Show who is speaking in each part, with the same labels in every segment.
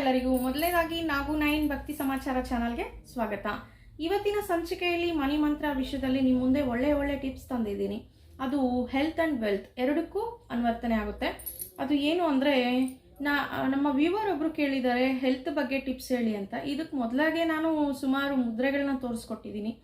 Speaker 1: ಎಲ್ಲರಿಗೂ ಮೊದಲೇದಾಗಿ ನಾವು ನೈನ್ ಭಕ್ತಿ ಸಮಾಚಾರ ಚಾನಲ್ಗೆ ಸ್ವಾಗತ. ಇವತ್ತಿನ ಸಂಚಿಕೆಯಲ್ಲಿ ಮನಿ ಮಂತ್ರ ವಿಷಯದಲ್ಲಿ ನಿಮ್ಮ ಮುಂದೆ ಒಳ್ಳೆ ಒಳ್ಳೆ ಟಿಪ್ಸ್ ತಂದಿದ್ದೀನಿ. ಅದು ಹೆಲ್ತ್ ಆ್ಯಂಡ್ ವೆಲ್ತ್ ಎರಡಕ್ಕೂ ಅನ್ವರ್ತನೆ ಆಗುತ್ತೆ. ಅದು ಏನು ಅಂದರೆ, ನಾ, ನಮ್ಮ ವ್ಯೂವರ್ ಒಬ್ರು ಕೇಳಿದ್ದಾರೆ ಹೆಲ್ತ್ ಬಗ್ಗೆ ಟಿಪ್ಸ್ ಹೇಳಿ ಅಂತ. ಇದಕ್ಕೆ ಮೊದಲಾಗೆ ನಾನು ಸುಮಾರು ಮುದ್ರೆಗಳನ್ನ ತೋರಿಸ್ಕೊಟ್ಟಿದ್ದೀನಿ.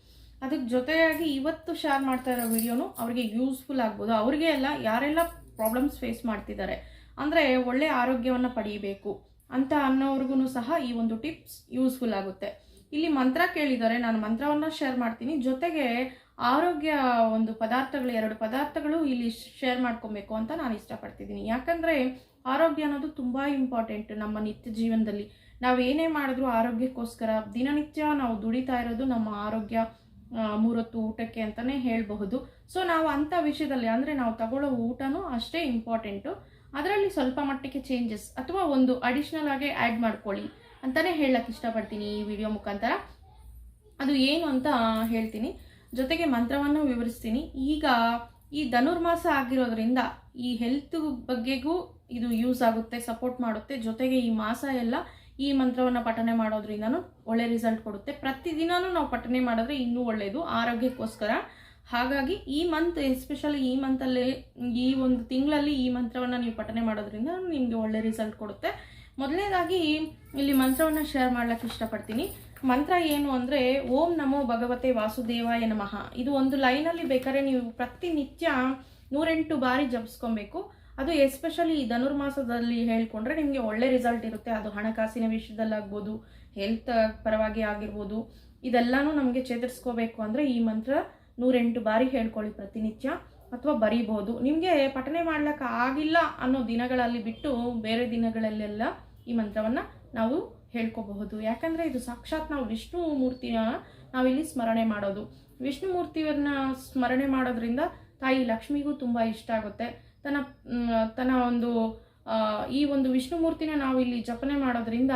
Speaker 1: ಅದಕ್ಕೆ ಜೊತೆಯಾಗಿ ಇವತ್ತು ಶೇರ್ ಮಾಡ್ತಾ ಇರೋ ವಿಡಿಯೋನು ಅವರಿಗೆ ಯೂಸ್ಫುಲ್ ಆಗ್ಬೋದು. ಅವರಿಗೆ ಎಲ್ಲ ಯಾರೆಲ್ಲ ಪ್ರಾಬ್ಲಮ್ಸ್ ಫೇಸ್ ಮಾಡ್ತಿದ್ದಾರೆ. ಅಂದರೆ ಒಳ್ಳೆ ಆರೋಗ್ಯವನ್ನು ಪಡೆಯಬೇಕು ಅಂತ ಅನ್ನೋರ್ಗು ಸಹ ಈ ಒಂದು ಟಿಪ್ಸ್ ಯೂಸ್ಫುಲ್ ಆಗುತ್ತೆ. ಇಲ್ಲಿ ಮಂತ್ರ ಕೇಳಿದರೆ ನಾನು ಮಂತ್ರವನ್ನು ಶೇರ್ ಮಾಡ್ತೀನಿ. ಜೊತೆಗೆ ಆರೋಗ್ಯ ಒಂದು ಪದಾರ್ಥಗಳು, ಎರಡು ಪದಾರ್ಥಗಳು ಇಲ್ಲಿ ಶೇರ್ ಮಾಡ್ಕೊಬೇಕು ಅಂತ ನಾನು ಇಷ್ಟಪಡ್ತಿದ್ದೀನಿ. ಯಾಕಂದರೆ ಆರೋಗ್ಯ ಅನ್ನೋದು ತುಂಬ ಇಂಪಾರ್ಟೆಂಟ್ ನಮ್ಮ ನಿತ್ಯ ಜೀವನದಲ್ಲಿ. ನಾವು ಏನೇ ಮಾಡಿದ್ರೂ ಆರೋಗ್ಯಕ್ಕೋಸ್ಕರ ದಿನನಿತ್ಯ ನಾವು ದುಡಿತಾ ಇರೋದು ನಮ್ಮ ಆರೋಗ್ಯ ಮೂರೊತ್ತು ಊಟಕ್ಕೆ ಅಂತಲೇ ಹೇಳಬಹುದು. ಸೊ, ನಾವು ಅಂಥ ವಿಷಯದಲ್ಲಿ ಅಂದರೆ ನಾವು ತಗೊಳ್ಳೋ ಊಟನೂ ಅಷ್ಟೇ ಇಂಪಾರ್ಟೆಂಟು. ಅದರಲ್ಲಿ ಸ್ವಲ್ಪ ಮಟ್ಟಿಗೆ ಚೇಂಜಸ್ ಅಥವಾ ಒಂದು ಅಡಿಷ್ನಲ್ ಆಗಿ ಆ್ಯಡ್ ಮಾಡ್ಕೊಳ್ಳಿ ಅಂತಲೇ ಹೇಳಕ್ಕೆ ಇಷ್ಟಪಡ್ತೀನಿ ಈ ವಿಡಿಯೋ ಮುಖಾಂತರ. ಅದು ಏನು ಅಂತ ಹೇಳ್ತೀನಿ. ಜೊತೆಗೆ ಮಂತ್ರವನ್ನು ವಿವರಿಸ್ತೀನಿ. ಈಗ ಈ ಧನುರ್ಮಾಸ ಆಗಿರೋದ್ರಿಂದ ಈ ಹೆಲ್ತ್ ಬಗ್ಗೆಗೂ ಇದು ಯೂಸ್ ಆಗುತ್ತೆ ಸಪೋರ್ಟ್ ಮಾಡುತ್ತೆ. ಜೊತೆಗೆ ಈ ಮಾಸ ಎಲ್ಲ ಈ ಮಂತ್ರವನ್ನು ಪಠನೆ ಮಾಡೋದ್ರಿಂದನೂ ಒಳ್ಳೆ ರಿಸಲ್ಟ್ ಕೊಡುತ್ತೆ. ಪ್ರತಿದಿನನೂ ನಾವು ಪಠನೆ ಮಾಡಿದ್ರೆ ಇನ್ನೂ ಒಳ್ಳೆಯದು ಆರೋಗ್ಯಕ್ಕೋಸ್ಕರ ಹಾಗಾಗಿ ಈ ಮಂತ್ ಎಸ್ಪೆಷಲಿ ಈ ಮಂತಲ್ಲಿ ಈ ಒಂದು ತಿಂಗಳಲ್ಲಿ ಈ ಮಂತ್ರವನ್ನು ನೀವು ಪಠನೆ ಮಾಡೋದ್ರಿಂದ ನಿಮಗೆ ಒಳ್ಳೆ ರಿಸಲ್ಟ್ ಕೊಡುತ್ತೆ. ಮೊದಲನೇದಾಗಿ ಇಲ್ಲಿ ಮಂತ್ರವನ್ನು ಶೇರ್ ಮಾಡ್ಲಿಕ್ಕೆ ಇಷ್ಟಪಡ್ತೀನಿ. ಮಂತ್ರ ಏನು ಅಂದರೆ, ಓಂ ನಮೋ ಭಗವತೆ ವಾಸುದೇವಾಯ ನಮಃ. ಇದು ಒಂದು ಲೈನಲ್ಲಿ ಬೇಕಾದ್ರೆ ನೀವು ಪ್ರತಿನಿತ್ಯ ನೂರೆಂಟು ಬಾರಿ ಜಪಿಸ್ಕೊಬೇಕು. ಅದು ಎಸ್ಪೆಷಲಿ ಈ ಧನುರ್ಮಾಸದಲ್ಲಿ ಹೇಳ್ಕೊಂಡ್ರೆ ನಿಮಗೆ ಒಳ್ಳೆ ರಿಸಲ್ಟ್ ಇರುತ್ತೆ. ಅದು ಹಣಕಾಸಿನ ವಿಷಯದಲ್ಲಾಗ್ಬೋದು ಹೆಲ್ತ್ ಪರವಾಗಿ ಆಗಿರ್ಬೋದು, ಇದೆಲ್ಲನೂ ನಮಗೆ ಚೇತರಿಸ್ಕೋಬೇಕು ಅಂದರೆ ಈ ಮಂತ್ರ ನೂರೆಂಟು ಬಾರಿ ಹೇಳ್ಕೊಳ್ಳಿ ಪ್ರತಿನಿತ್ಯ ಅಥವಾ ಬರೀಬೋದು ನಿಮಗೆ ಪಠನೆ ಮಾಡ್ಲಿಕ್ಕೆ ಆಗಿಲ್ಲ ಅನ್ನೋ ದಿನಗಳಲ್ಲಿ ಬಿಟ್ಟು ಬೇರೆ ದಿನಗಳಲ್ಲೆಲ್ಲ ಈ ಮಂತ್ರವನ್ನು ನಾವು ಹೇಳ್ಕೋಬಹುದು. ಯಾಕಂದರೆ ಇದು ಸಾಕ್ಷಾತ್ ನಾವು ವಿಷ್ಣು ಮೂರ್ತಿನ ನಾವಿಲ್ಲಿ ಸ್ಮರಣೆ ಮಾಡೋದು. ವಿಷ್ಣು ಮೂರ್ತಿಯನ್ನ ಸ್ಮರಣೆ ಮಾಡೋದ್ರಿಂದ ತಾಯಿ ಲಕ್ಷ್ಮಿಗೂ ತುಂಬ ಇಷ್ಟ ಆಗುತ್ತೆ. ತನ್ನ ತನ್ನ ಒಂದು ಈ ಒಂದು ವಿಷ್ಣು ಮೂರ್ತಿನ ನಾವು ಇಲ್ಲಿ ಜಪನೆ ಮಾಡೋದ್ರಿಂದ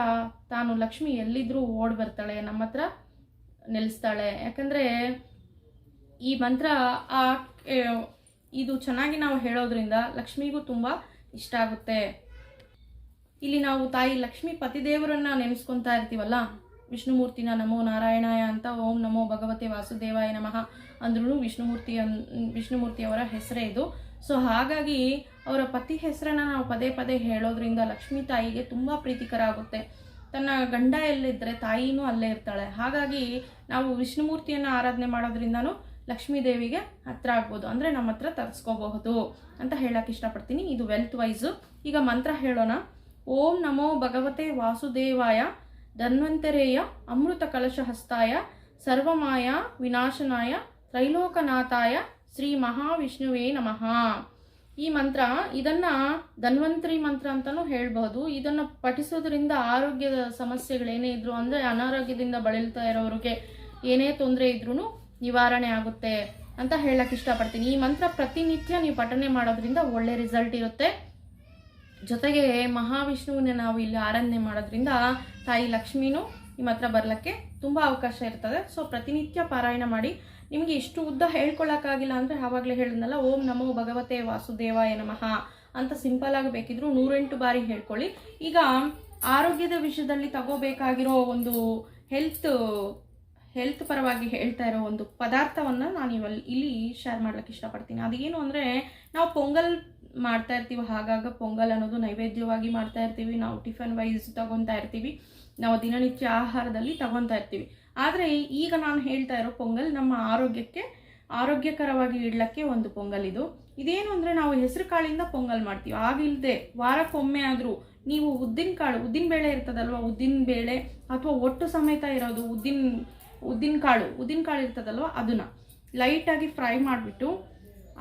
Speaker 1: ತಾನು ಲಕ್ಷ್ಮಿ ಎಲ್ಲಿದ್ರೂ ಓಡ್ ಬರ್ತಾಳೆ ನಮ್ಮ ಹತ್ರ ನೆಲೆಸ್ತಾಳೆ. ಯಾಕಂದರೆ ಈ ಮಂತ್ರ, ಆ ಇದು ಚೆನ್ನಾಗಿ ನಾವು ಹೇಳೋದ್ರಿಂದ ಲಕ್ಷ್ಮಿಗೂ ತುಂಬ ಇಷ್ಟ ಆಗುತ್ತೆ. ಇಲ್ಲಿ ನಾವು ತಾಯಿ ಲಕ್ಷ್ಮೀ ಪತಿದೇವರನ್ನ ನೆನೆಸ್ಕೊತಾ ಇರ್ತೀವಲ್ಲ? ವಿಷ್ಣುಮೂರ್ತಿನ ನಮೋ ನಾರಾಯಣಾಯ ಅಂತ ಓಂ ನಮೋ ಭಗವತೆ ವಾಸುದೇವಾಯ ನಮಃ ಅಂದ್ರೂ ವಿಷ್ಣುಮೂರ್ತಿ ವಿಷ್ಣುಮೂರ್ತಿಯವರ ಹೆಸರೇ ಇದು. ಸೊ ಹಾಗಾಗಿ ಅವರ ಪತಿ ಹೆಸರನ್ನ ನಾವು ಪದೇ ಪದೇ ಹೇಳೋದ್ರಿಂದ ಲಕ್ಷ್ಮೀ ತಾಯಿಗೆ ತುಂಬ ಪ್ರೀತಿಕರ ಆಗುತ್ತೆ ತನ್ನ ಗಂಡ ಎಲ್ಲಿದ್ದರೆ ತಾಯಿನೂ ಅಲ್ಲೇ ಇರ್ತಾಳೆ. ಹಾಗಾಗಿ ನಾವು ವಿಷ್ಣುಮೂರ್ತಿಯನ್ನು ಆರಾಧನೆ ಮಾಡೋದ್ರಿಂದನೂ ಲಕ್ಷ್ಮೀ ದೇವಿಗೆ ಹತ್ರ ಆಗ್ಬೋದು. ಅಂದರೆ ನಮ್ಮ ಹತ್ರ ತರಿಸ್ಕೋಬಹುದು ಅಂತ ಹೇಳಕ್ಕೆ ಇಷ್ಟಪಡ್ತೀನಿ. ಇದು ವೆಲ್ತ್ ವೈಸು ಈಗ ಮಂತ್ರ ಹೇಳೋಣ. ಓಂ ನಮೋ ಭಗವತೆ ವಾಸುದೇವಾಯ. ಧನ್ವಂತರೇಯ ಅಮೃತ ಕಲಶ ಹಸ್ತಾಯ ಸರ್ವಮಾಯ ವಿನಾಶನಾಯ. ತ್ರೈಲೋಕನಾಥಾಯ. ಶ್ರೀ ಮಹಾವಿಷ್ಣುವೇ ನಮಃ. ಈ ಮಂತ್ರ, ಇದನ್ನ ಧನ್ವಂತರಿ ಮಂತ್ರ ಅಂತಲೂ ಹೇಳ್ಬಹುದು. ಇದನ್ನ ಪಠಿಸೋದ್ರಿಂದ ಆರೋಗ್ಯದ ಸಮಸ್ಯೆಗಳೇನೇ ಇದ್ರು ಅಂದ್ರೆ ಅನಾರೋಗ್ಯದಿಂದ ಬಳಲ್ತಾ ಇರೋರಿಗೆ ಏನೇ ತೊಂದರೆ ಇದ್ರೂ ನಿವಾರಣೆ ಆಗುತ್ತೆ ಅಂತ ಹೇಳಕ್ ಇಷ್ಟಪಡ್ತೀನಿ. ಈ ಮಂತ್ರ ಪ್ರತಿನಿತ್ಯ ನೀವು ಪಠನೆ ಮಾಡೋದ್ರಿಂದ ಒಳ್ಳೆ ರಿಸಲ್ಟ್ ಇರುತ್ತೆ. ಜೊತೆಗೆ ಮಹಾವಿಷ್ಣುವನ್ನ ನಾವು ಇಲ್ಲಿ ಆರಾಧನೆ ಮಾಡೋದ್ರಿಂದ ತಾಯಿ ಲಕ್ಷ್ಮಿನೂ ನಿಮ್ಮ ಹತ್ರ ಬರಲಿಕ್ಕೆ ತುಂಬ ಅವಕಾಶ ಇರ್ತದೆ. ಸೊ ಪ್ರತಿನಿತ್ಯ ಪಾರಾಯಣ ಮಾಡಿ. ನಿಮಗೆ ಇಷ್ಟು ಉದ್ದ ಹೇಳ್ಕೊಳಕ್ಕಾಗಿಲ್ಲ ಅಂದರೆ ಆವಾಗಲೇ ಹೇಳಿದ್ನಲ್ಲ, ಓಂ ನಮೋ ಭಗವತೆ ವಾಸುದೇವಾಯ ನಮಃ ಅಂತ ಸಿಂಪಲ್ ಆಗಿ ಬೇಕಿದ್ರು ನೂರೆಂಟು ಬಾರಿ ಹೇಳ್ಕೊಳ್ಳಿ. ಈಗ ಆರೋಗ್ಯದ ವಿಷಯದಲ್ಲಿ ತಗೋಬೇಕಾಗಿರೋ ಒಂದು ಹೆಲ್ತ್ ಹೆಲ್ತ್ ಪರವಾಗಿ ಹೇಳ್ತಾ ಇರೋ ಒಂದು ಪದಾರ್ಥವನ್ನು ನಾನು ಇವಲ್ಲಿ ಇಲ್ಲಿ ಶೇರ್ ಮಾಡ್ಲಿಕ್ಕೆ ಇಷ್ಟಪಡ್ತೀನಿ. ಅದೇನು ಅಂದರೆ, ನಾವು ಪೊಂಗಲ್ ಮಾಡ್ತಾ ಇರ್ತೀವಿ, ಹಾಗಾಗ ಪೊಂಗಲ್ ಅನ್ನೋದು ನೈವೇದ್ಯವಾಗಿ ಮಾಡ್ತಾ ಇರ್ತೀವಿ, ನಾವು ಟಿಫನ್ ವೈಸ್ ತಗೊತಾ ಇರ್ತೀವಿ, ನಾವು ದಿನನಿತ್ಯ ಆಹಾರದಲ್ಲಿ ತಗೊತಾ ಇರ್ತೀವಿ. ಆದರೆ ಈಗ ನಾನು ಹೇಳ್ತಾ ಇರೋ ಪೊಂಗಲ್ ನಮ್ಮ ಆರೋಗ್ಯಕ್ಕೆ, ಆರೋಗ್ಯಕರವಾಗಿ ಇಡ್ಲಿಕ್ಕೆ ಒಂದು ಪೊಂಗಲ್ ಇದು. ಇದೇನು ಅಂದರೆ, ನಾವು ಹೆಸರು ಕಾಳಿಂದ ಪೊಂಗಲ್ ಮಾಡ್ತೀವಿ. ಆಗಿಲ್ಲದೆ ವಾರಕ್ಕೊಮ್ಮೆ ಆದರೂ ನೀವು ಉದ್ದಿನ ಕಾಳು, ಉದ್ದಿನ ಬೇಳೆ ಇರ್ತದಲ್ವ, ಉದ್ದಿನ ಬೇಳೆ ಅಥವಾ ಒಟ್ಟು ಸಮೇತ ಇರೋದು, ಉದ್ದಿನ ಉದ್ದಿನ ಕಾಳು ಉದ್ದಿನ ಕಾಳು ಇರ್ತದಲ್ವ, ಅದನ್ನು. ಲೈಟಾಗಿ ಫ್ರೈ ಮಾಡಿಬಿಟ್ಟು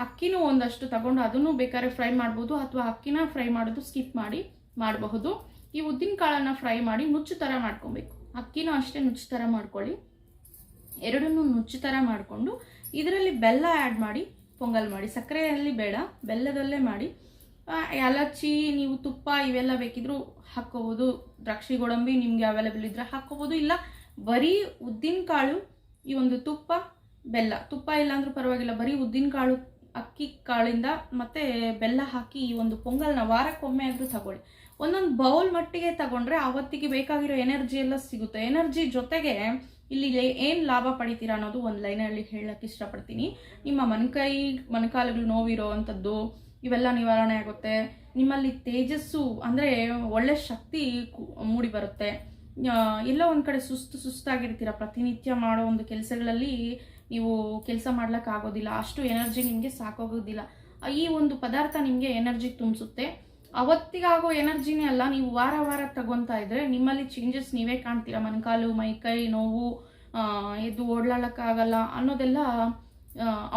Speaker 1: ಅಕ್ಕಿನೂ ಒಂದಷ್ಟು ತಗೊಂಡು ಅದನ್ನು ಬೇಕಾದ್ರೆ ಫ್ರೈ ಮಾಡ್ಬೋದು ಅಥವಾ ಅಕ್ಕಿನ ಫ್ರೈ ಮಾಡೋದು ಸ್ಕಿಪ್ ಮಾಡಿ ಮಾಡಬಹುದು. ಈ ಉದ್ದಿನ ಕಾಳನ್ನು ಫ್ರೈ ಮಾಡಿ ನುಚ್ಚು ಥರ ಮಾಡ್ಕೊಬೇಕು. ಅಕ್ಕಿನೂ ಅಷ್ಟೇ ನುಚ್ಚು ಥರ ಮಾಡ್ಕೊಳ್ಳಿ. ಎರಡನ್ನೂ ನುಚ್ಚು ಥರ ಮಾಡಿಕೊಂಡು ಇದರಲ್ಲಿ ಬೆಲ್ಲ ಆ್ಯಡ್ ಮಾಡಿ, ಪೊಂಗಲ್ ಮಾಡಿ. ಸಕ್ಕರೆಯಲ್ಲಿ ಬೇಡ, ಬೆಲ್ಲದಲ್ಲೇ ಮಾಡಿ. ಏಲಚ್ಚಿ ನೀವು ತುಪ್ಪ ಇವೆಲ್ಲ ಬೇಕಿದ್ರೂ ಹಾಕ್ಕೋಬೋದು. ದ್ರಾಕ್ಷಿ, ಗೋಡಂಬಿ ನಿಮಗೆ ಅವೈಲೇಬಲ್ ಇದ್ದರೆ ಹಾಕ್ಕೋಬೋದು. ಇಲ್ಲ ಬರೀ ಉದ್ದಿನ ಕಾಳು, ಈ ಒಂದು ತುಪ್ಪ, ಬೆಲ್ಲ. ತುಪ್ಪ ಇಲ್ಲ ಅಂದ್ರೂ ಪರವಾಗಿಲ್ಲ, ಬರೀ ಉದ್ದಿನ ಕಾಳು, ಅಕ್ಕಿ ಕಾಳಿಂದ ಮತ್ತೆ ಬೆಲ್ಲ ಹಾಕಿ ಈ ಒಂದು ಪೊಂಗಲ್ನ ವಾರಕ್ಕೊಮ್ಮೆ ಆದರೂ ತಗೊಳ್ಳಿ. ಒಂದೊಂದು ಬೌಲ್ ಮಟ್ಟಿಗೆ ತಗೊಂಡ್ರೆ ಅವತ್ತಿಗೆ ಬೇಕಾಗಿರೋ ಎನರ್ಜಿ ಎಲ್ಲ ಸಿಗುತ್ತೆ. ಎನರ್ಜಿ ಜೊತೆಗೆ ಇಲ್ಲಿ ಏನು ಲಾಭ ಪಡಿತೀರಾ ಅನ್ನೋದು ಒಂದು ಲೈನಲ್ಲಿ ಹೇಳಕ್ಕೆ ಇಷ್ಟಪಡ್ತೀನಿ. ನಿಮ್ಮ ಮನಕೈ ಮೊಣಕಾಲುಗಳು ನೋವಿರೋ ಅಂಥದ್ದು ಇವೆಲ್ಲ ನಿವಾರಣೆ ಆಗುತ್ತೆ. ನಿಮ್ಮಲ್ಲಿ ತೇಜಸ್ಸು ಅಂದರೆ ಒಳ್ಳೆ ಶಕ್ತಿ ಮೂಡಿ ಬರುತ್ತೆ. ಎಲ್ಲೋ ಒಂದು ಕಡೆ ಸುಸ್ತು ಸುಸ್ತಾಗಿರ್ತೀರ. ಪ್ರತಿನಿತ್ಯ ಮಾಡೋ ಒಂದು ಕೆಲಸಗಳಲ್ಲಿ ನೀವು ಕೆಲಸ ಮಾಡ್ಲಿಕ್ಕೆ ಆಗೋದಿಲ್ಲ. ಅಷ್ಟು ಎನರ್ಜಿ ನಿಮಗೆ ಸಾಕೋಗೋದಿಲ್ಲ. ಈ ಒಂದು ಪದಾರ್ಥ ನಿಮಗೆ ಎನರ್ಜಿ ತುಂಬಿಸುತ್ತೆ. ಅವತ್ತಿಗಾಗೋ ಎನರ್ಜಿನೇ ಅಲ್ಲ, ನೀವು ವಾರ ವಾರ ತಗೊತಾ ಇದ್ರೆ ನಿಮ್ಮಲ್ಲಿ ಚೇಂಜಸ್ ನೀವೇ ಕಾಣ್ತೀರಾ. ಮೈ ಮೈಕೈ ನೋವು ಎದ್ದು ಆಗಲ್ಲ ಅನ್ನೋದೆಲ್ಲ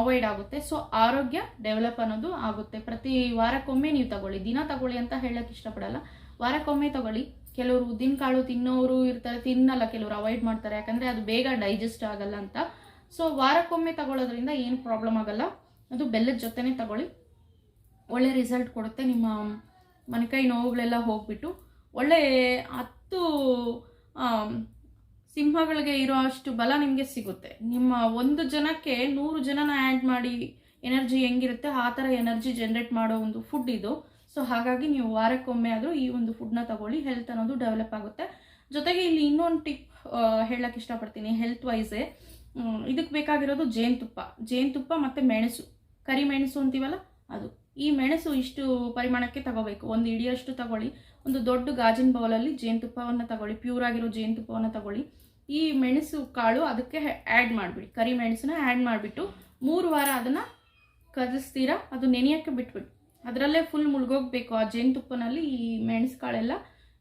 Speaker 1: ಅವಾಯ್ಡ್ ಆಗುತ್ತೆ. ಸೊ ಆರೋಗ್ಯ ಡೆವಲಪ್ ಅನ್ನೋದು ಆಗುತ್ತೆ. ಪ್ರತಿ ವಾರಕ್ಕೊಮ್ಮೆ ನೀವು ತಗೊಳ್ಳಿ. ದಿನ ತಗೊಳ್ಳಿ ಅಂತ ಹೇಳಕ್ ಇಷ್ಟಪಡಲ್ಲ. ವಾರಕ್ಕೊಮ್ಮೆ ತಗೊಳ್ಳಿ. ಕೆಲವರು ಉದ್ದಿನ ಕಾಳು ತಿನ್ನೋರು ಇರ್ತಾರೆ, ತಿನ್ನಲ್ಲ, ಕೆಲವರು ಅವಾಯ್ಡ್ ಮಾಡ್ತಾರೆ. ಯಾಕಂದ್ರೆ ಅದು ಬೇಗ ಡೈಜೆಸ್ಟ್ ಆಗಲ್ಲ ಅಂತ. ಸೊ ವಾರಕ್ಕೊಮ್ಮೆ ತಗೊಳ್ಳೋದ್ರಿಂದ ಏನು ಪ್ರಾಬ್ಲಮ್ ಆಗಲ್ಲ. ಅದು ಬೆಲ್ಲದ ಜೊತೆನೇ ತಗೊಳ್ಳಿ. ಒಳ್ಳೆ ರಿಸಲ್ಟ್ ಕೊಡುತ್ತೆ. ನಿಮ್ಮ ಮನೆಕೈ ನೋವುಗಳೆಲ್ಲ ಹೋಗ್ಬಿಟ್ಟು ಒಳ್ಳೆ ಹತ್ತು ಸಿಂಹಗಳಿಗೆ ಇರೋ ಅಷ್ಟು ಬಲ ನಿಮಗೆ ಸಿಗುತ್ತೆ. ನಿಮ್ಮ ಒಂದು ಜನಕ್ಕೆ ನೂರು ಜನನ ಆ್ಯಡ್ ಮಾಡಿ ಎನರ್ಜಿ ಹೆಂಗಿರುತ್ತೆ, ಆ ಥರ ಎನರ್ಜಿ ಜನ್ರೇಟ್ ಮಾಡೋ ಒಂದು ಫುಡ್ ಇದು. ಸೊ ಹಾಗಾಗಿ ನೀವು ವಾರಕ್ಕೊಮ್ಮೆ ಆದರೂ ಈ ಒಂದು ಫುಡ್ನ ತಗೊಳ್ಳಿ. ಹೆಲ್ತ್ ಅನ್ನೋದು ಡೆವಲಪ್ ಆಗುತ್ತೆ. ಜೊತೆಗೆ ಇಲ್ಲಿ ಇನ್ನೊಂದು ಟಿಪ್ ಹೇಳಕ್ಕೆ ಇಷ್ಟಪಡ್ತೀನಿ. ಹೆಲ್ತ್ ವೈಸೇ ಇದಕ್ಕೆ ಬೇಕಾಗಿರೋದು ಜೇನುತುಪ್ಪ. ಜೇನುತುಪ್ಪ ಮತ್ತು ಮೆಣಸು. ಕರಿ ಮೆಣಸು ಅಂತೀವಲ್ಲ, ಅದು. ಈ ಮೆಣಸು ಇಷ್ಟು ಪರಿಮಾಣಕ್ಕೆ ತಗೋಬೇಕು. ಒಂದು ಇಡಿಯಷ್ಟು ತಗೊಳ್ಳಿ. ಒಂದು ದೊಡ್ಡ ಗಾಜಿನ ಬೌಲಲ್ಲಿ ಜೇನುತುಪ್ಪವನ್ನು ತಗೊಳ್ಳಿ. ಪ್ಯೂರ್ ಆಗಿರೋ ಜೇನುತುಪ್ಪವನ್ನು ತಗೊಳ್ಳಿ. ಈ ಮೆಣಸು ಕಾಳು ಅದಕ್ಕೆ ಆ್ಯಡ್ ಮಾಡಿಬಿಡಿ. ಕರಿ ಮೆಣಸನ್ನ ಆ್ಯಡ್ ಮಾಡಿಬಿಟ್ಟು ಮೂರು ವಾರ ಅದನ್ನು ಕದಿಸ್ತೀರಾ ಅದು ನೆನೆಯೋಕ್ಕೆ ಬಿಟ್ಬಿಡಿ. ಅದರಲ್ಲೇ ಫುಲ್ ಮುಳುಗೋಗ್ಬೇಕು. ಆ ಜೇನುತುಪ್ಪನಲ್ಲಿ ಈ ಮೆಣಸುಕಾಳೆಲ್ಲ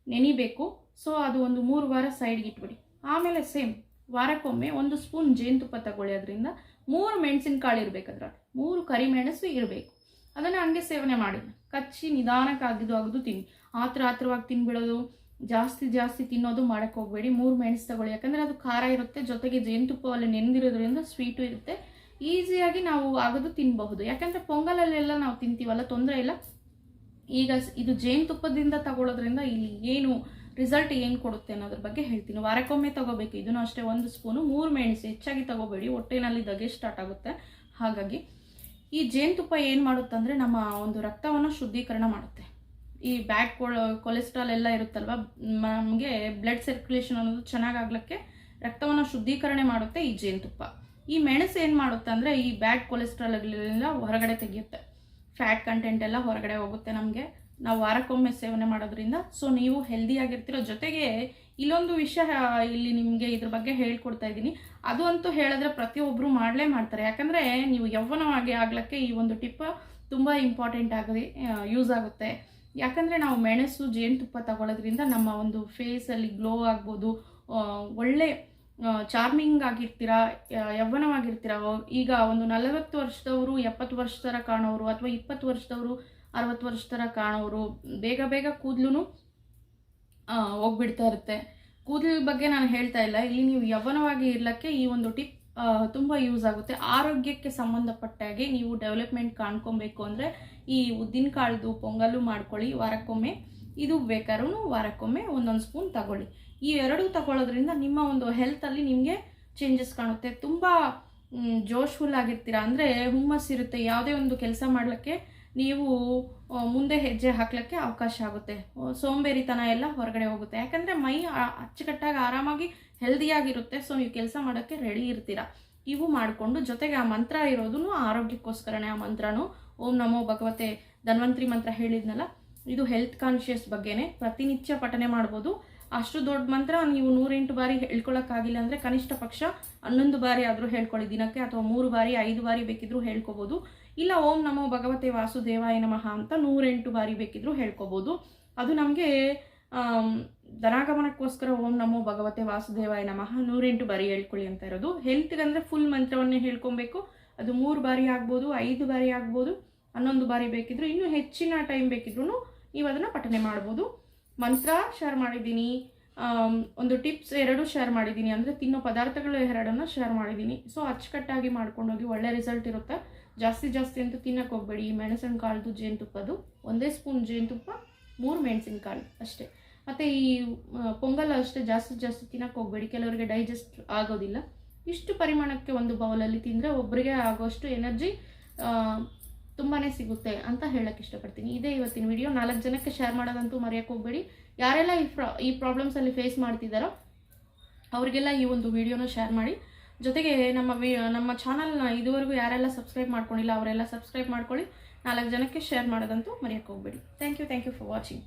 Speaker 1: ನೆನಿಬೇಕು. ಸೊ ಅದು ಒಂದು ಮೂರು ವಾರ ಸೈಡ್ಗೆ ಇಟ್ಬಿಡಿ. ಆಮೇಲೆ ಸೇಮ್ ವಾರಕ್ಕೊಮ್ಮೆ ಒಂದು ಸ್ಪೂನ್ ಜೇನುತುಪ್ಪ ತಗೊಳ್ಳಿ. ಅದರಿಂದ ಮೂರು ಮೆಣಸಿನಕಾಳು ಇರಬೇಕು ಅದರಲ್ಲಿ. ಮೂರು ಕರಿಮೆಣಸು ಇರಬೇಕು. ಅದನ್ನು ಹಂಗೆ ಸೇವನೆ ಮಾಡಿ. ಕಚ್ಚಿ ನಿಧಾನಕ್ಕೆ ಆಗಿದ್ದು ಅಗದು ತಿನ್ನಿ. ಆತ್ರ ಆತ್ರವಾಗಿ ತಿನ್ಬಿಡೋದು, ಜಾಸ್ತಿ ಜಾಸ್ತಿ ತಿನ್ನೋದು ಮಾಡೋಕ್ಕೆ ಹೋಗಬೇಡಿ. ಮೂರು ಮೆಣಸು ತಗೊಳ್ಳಿ. ಯಾಕಂದರೆ ಅದು ಖಾರ ಇರುತ್ತೆ. ಜೊತೆಗೆ ಜೇನುತುಪ್ಪವಲ್ಲಿ ನೆನೆದಿರೋದ್ರಿಂದ ಸ್ವೀಟು ಇರುತ್ತೆ. ಈಸಿಯಾಗಿ ನಾವು ಆಗೋದು ತಿನ್ನಬಹುದು ಯಾಕಂದರೆ ಪೊಂಗಲಲ್ಲೆಲ್ಲ ನಾವು ತಿಂತೀವಲ್ಲ, ತೊಂದರೆ ಇಲ್ಲ. ಈಗ ಇದು ಜೇನುತುಪ್ಪದಿಂದ ತಗೊಳ್ಳೋದ್ರಿಂದ ಇಲ್ಲಿ ಏನು ರಿಸಲ್ಟ್ ಏನು ಕೊಡುತ್ತೆ ಅನ್ನೋದ್ರ ಬಗ್ಗೆ ಹೇಳ್ತೀನಿ. ವಾರಕ್ಕೊಮ್ಮೆ ತಗೋಬೇಕು. ಇದನ್ನು ಅಷ್ಟೇ ಒಂದು ಸ್ಪೂನು ಮೂರು ಮೆಣಸು, ಹೆಚ್ಚಾಗಿ ತಗೋಬೇಡಿ. ಹೊಟ್ಟೆನಲ್ಲಿ ದಗೆ ಸ್ಟಾರ್ಟ್ ಆಗುತ್ತೆ. ಹಾಗಾಗಿ ಈ ಜೇನುತುಪ್ಪ ಏನು ಮಾಡುತ್ತಂದರೆ ನಮ್ಮ ಒಂದು ರಕ್ತವನ್ನು ಶುದ್ಧೀಕರಣ ಮಾಡುತ್ತೆ. ಈ ಬ್ಯಾಡ್ ಕೊಲೆಸ್ಟ್ರಾಲ್ ಎಲ್ಲ ಇರುತ್ತಲ್ವ? ನಮಗೆ ಬ್ಲಡ್ ಸರ್ಕ್ಯುಲೇಷನ್ ಅನ್ನೋದು ಚೆನ್ನಾಗಾಗ್ಲಿಕ್ಕೆ ರಕ್ತವನ್ನು ಶುದ್ಧೀಕರಣೆ ಮಾಡುತ್ತೆ ಈ ಜೇನುತುಪ್ಪ ಈ ಮೆಣಸು ಏನು ಮಾಡುತ್ತೆ ಅಂದರೆ ಈ ಬ್ಯಾಡ್ ಕೊಲೆಸ್ಟ್ರಾಲ್ಗಳೆಲ್ಲ ಹೊರಗಡೆ ತೆಗೆಯುತ್ತೆ. ಫ್ಯಾಟ್ ಕಂಟೆಂಟ್ ಎಲ್ಲ ಹೊರಗಡೆ ಹೋಗುತ್ತೆ ನಮಗೆ. ನಾವು ವಾರಕ್ಕೊಮ್ಮೆ ಸೇವನೆ ಮಾಡೋದ್ರಿಂದ. ಸೊ ನೀವು ಹೆಲ್ದಿ ಆಗಿರ್ತಿರೋ ಜೊತೆಗೆ ಇಲ್ಲೊಂದು ವಿಷಯ ಇಲ್ಲಿ ನಿಮಗೆ ಇದ್ರ ಬಗ್ಗೆ ಹೇಳ್ಕೊಡ್ತಾ ಇದ್ದೀನಿ. ಅದು ಅಂತೂ ಹೇಳಿದ್ರೆ ಪ್ರತಿಯೊಬ್ಬರು ಮಾಡಲೇ ಮಾಡ್ತಾರೆ. ಯಾಕಂದರೆ ನೀವು ಯೌವನವಾಗಿ ಆಗ್ಲಿಕ್ಕೆ ಈ ಒಂದು ಟಿಪ್ ತುಂಬ ಇಂಪಾರ್ಟೆಂಟ್ ಆಗಿ ಯೂಸ್ ಆಗುತ್ತೆ. ಯಾಕಂದರೆ ನಾವು ಮೆಣಸು ಜೇನುತುಪ್ಪ ತಗೊಳ್ಳೋದ್ರಿಂದ ನಮ್ಮ ಒಂದು ಫೇಸಲ್ಲಿ ಗ್ಲೋ ಆಗ್ಬೋದು. ಒಳ್ಳೆ ಚಾರ್ಮಿಂಗ್ ಆಗಿರ್ತೀರಾ ಯೌವನವಾಗಿರ್ತೀರಾ ಈಗ ಒಂದು ನಲವತ್ತು ವರ್ಷದವರು ಎಪ್ಪತ್ತು ವರ್ಷ ಥರ ಕಾಣೋರು ಅಥವಾ ಇಪ್ಪತ್ತು ವರ್ಷದವರು ಅರವತ್ತು ವರ್ಷ ಥರ ಕಾಣೋರು, ಬೇಗ ಬೇಗ ಕೂದಲು ಹೋಗ್ಬಿಡ್ತಾ ಇರುತ್ತೆ. ಕೂದಲ ಬಗ್ಗೆ ನಾನು ಹೇಳ್ತಾ ಇಲ್ಲ. ಇಲ್ಲಿ ನೀವು ಯೌವನವಾಗಿ ಇರಲಿಕ್ಕೆ ಈ ಒಂದು ಟಿಪ್ ತುಂಬ ಯೂಸ್ ಆಗುತ್ತೆ. ಆರೋಗ್ಯಕ್ಕೆ ಸಂಬಂಧಪಟ್ಟ ಹಾಗೆ ನೀವು ಡೆವಲಪ್ಮೆಂಟ್ ಕಾಣ್ಕೊಬೇಕು ಅಂದರೆ ಈ ಉದ್ದಿನ ಕಾಳ್ದು, ಪೊಂಗಲ್ಲು ಮಾಡ್ಕೊಳ್ಳಿ ವಾರಕ್ಕೊಮ್ಮೆ. ಇದು ಬೇಕಾದ್ರೂ ವಾರಕ್ಕೊಮ್ಮೆ ಒಂದೊಂದು ಸ್ಪೂನ್ ತಗೊಳ್ಳಿ. ಈ ಎರಡೂ ತಗೊಳ್ಳೋದ್ರಿಂದ ನಿಮ್ಮ ಒಂದು ಹೆಲ್ತಲ್ಲಿ ನಿಮಗೆ ಚೇಂಜಸ್ ಕಾಣುತ್ತೆ. ತುಂಬ ಜೋಶ್ಫುಲ್ ಆಗಿರ್ತೀರ. ಅಂದರೆ ಹುಮ್ಮಸ್ಸಿರುತ್ತೆ ಯಾವುದೇ ಒಂದು ಕೆಲಸ ಮಾಡಲಿಕ್ಕೆ ನೀವು ಮುಂದೆ ಹೆಜ್ಜೆ ಹಾಕ್ಲಿಕ್ಕೆ ಅವಕಾಶ ಆಗುತ್ತೆ. ಸೋಂಬೇರಿತನ ಎಲ್ಲ ಹೊರಗಡೆ ಹೋಗುತ್ತೆ. ಯಾಕಂದರೆ ಮೈ ಅಚ್ಚುಕಟ್ಟಾಗಿ ಆರಾಮಾಗಿ ಹೆಲ್ದಿಯಾಗಿರುತ್ತೆ ಸೊ ನೀವು ಕೆಲಸ ಮಾಡೋಕ್ಕೆ ರೆಡಿ ಇರ್ತೀರಾ. ಇವು ಮಾಡಿಕೊಂಡು ಜೊತೆಗೆ ಆ ಮಂತ್ರ ಇರೋದು ಆರೋಗ್ಯಕ್ಕೋಸ್ಕರನೇ. ಆ ಮಂತ್ರನೂ ಓಂ ನಮೋ ಭಗವತೆ ಧನ್ವಂತ್ರಿ ಮಂತ್ರ ಹೇಳಿದ್ನಲ್ಲ, ಇದು ಹೆಲ್ತ್ ಕಾನ್ಷಿಯಸ್ ಬಗ್ಗೆನೇ ಪ್ರತಿನಿತ್ಯ ಪಠನೆ ಮಾಡ್ಬೋದು. ಅಷ್ಟು ದೊಡ್ಡ ಮಂತ್ರ ನೀವು ನೂರೆಂಟು ಬಾರಿ ಹೇಳ್ಕೊಳಕ್ಕಾಗಿಲ್ಲ ಅಂದರೆ ಕನಿಷ್ಠ ಪಕ್ಷ ಹನ್ನೊಂದು ಬಾರಿ ಆದರೂ ಹೇಳ್ಕೊಳ್ಳಿ. ದಿನಕ್ಕೆ ಅಥವಾ ಮೂರು ಬಾರಿ, ಐದು ಬಾರಿ ಬೇಕಿದ್ರೂ ಹೇಳ್ಕೊಬೋದು. ಇಲ್ಲ, ಓಂ ನಮೋ ಭಗವತೆ ವಾಸುದೇವಾಯ ನಮಃ ಅಂತ ನೂರೆಂಟು ಬಾರಿ ಬೇಕಿದ್ರೂ ಹೇಳ್ಕೊಬೋದು. ಅದು ನಮಗೆ ಧನಾಗಮನಕ್ಕೋಸ್ಕರ ಓಂ ನಮೋ ಭಗವತೆ ವಾಸುದೇವಾಯ ನಮಃ ನೂರೆಂಟು ಬಾರಿ ಹೇಳ್ಕೊಳ್ಳಿ ಅಂತ ಇರೋದು. ಹೆಲ್ತ್ಗಂದರೆ ಫುಲ್ ಮಂತ್ರವನ್ನೇ ಹೇಳ್ಕೊಬೇಕು. ಅದು ಮೂರು ಬಾರಿ ಆಗ್ಬೋದು, ಐದು ಬಾರಿ ಆಗ್ಬೋದು, ಹನ್ನೊಂದು ಬಾರಿ ಬೇಕಿದ್ರು, ಇನ್ನೂ ಹೆಚ್ಚಿನ ಟೈಮ್ ಬೇಕಿದ್ರೂ ನೀವು ಅದನ್ನು ಪಠನೆ ಮಾಡ್ಬೋದು. ಮಂತ್ರ ಶೇರ್ ಮಾಡಿದ್ದೀನಿ. ಒಂದು ಟಿಪ್ಸ್ ಎರಡು ಶೇರ್ ಮಾಡಿದ್ದೀನಿ. ಅಂದರೆ ತಿನ್ನೋ ಪದಾರ್ಥಗಳು ಎರಡನ್ನು ಶೇರ್ ಮಾಡಿದ್ದೀನಿ. ಸೊ ಅಚ್ಚುಕಟ್ಟಾಗಿ ಮಾಡ್ಕೊಂಡೋಗಿ ಒಳ್ಳೆ ರಿಸಲ್ಟ್ ಇರುತ್ತೆ. ಜಾಸ್ತಿ ಜಾಸ್ತಿ ಅಂತೂ ತಿನ್ನಕ್ಕೆ ಹೋಗಬೇಡಿ. ಈ ಮೆಣಸಿನ ಕಾಳ್ದು ಜೇನುತುಪ್ಪದು ಒಂದೇ ಸ್ಪೂನ್ ಜೇನುತುಪ್ಪ, ಮೂರು ಮೆಣಸಿನಕಾಳು ಅಷ್ಟೇ. ಮತ್ತು ಈ ಪೊಂಗಲ್ ಅಷ್ಟೇ ಜಾಸ್ತಿ ಜಾಸ್ತಿ ತಿನ್ನಕ್ಕೆ ಹೋಗಬೇಡಿ. ಕೆಲವರಿಗೆ ಡೈಜೆಸ್ಟ್ ಆಗೋದಿಲ್ಲ. ಇಷ್ಟು ಪರಿಮಾಣಕ್ಕೆ ಒಂದು ಬೌಲಲ್ಲಿ ತಿಂದರೆ ಒಬ್ಬರಿಗೆ ಆಗೋಷ್ಟು ಎನರ್ಜಿ ತುಂಬಾ ಸಿಗುತ್ತೆ ಅಂತ ಹೇಳಕ್ಕೆ ಇಷ್ಟಪಡ್ತೀನಿ. ಇದೇ ಇವತ್ತಿನ ವಿಡಿಯೋ ನಾಲ್ಕು ಜನಕ್ಕೆ ಶೇರ್ ಮಾಡೋದಂತೂ ಮರೆಯೋಕ್ಕೆ ಹೋಗಬೇಡಿ. ಯಾರೆಲ್ಲ ಈ ಪ್ರಾ ಈ ಪ್ರಾಬ್ಲಮ್ಸಲ್ಲಿ ಫೇಸ್ ಮಾಡ್ತಿದ್ದಾರೋ ಅವರಿಗೆಲ್ಲ ಈ ಒಂದು ವಿಡಿಯೋನ ಶೇರ್ ಮಾಡಿ. ಜೊತೆಗೆ ನಮ್ಮ ವಿ ನಮ್ಮ ಚಾನಲ್ನ ಇದುವರೆಗೂ ಯಾರೆಲ್ಲ ಸಬ್ಸ್ಕ್ರೈಬ್ ಮಾಡ್ಕೊಂಡಿಲ್ಲ, ಅವರೆಲ್ಲ ಸಬ್ಸ್ಕ್ರೈಬ್ ಮಾಡ್ಕೊಳ್ಳಿ. ನಾಲ್ಕು ಜನಕ್ಕೆ ಶೇರ್ ಮಾಡೋದಂತೂ ಮರೆಯೋಕ್ಕೆ ಹೋಗಬೇಡಿ. Thank you thank you for watching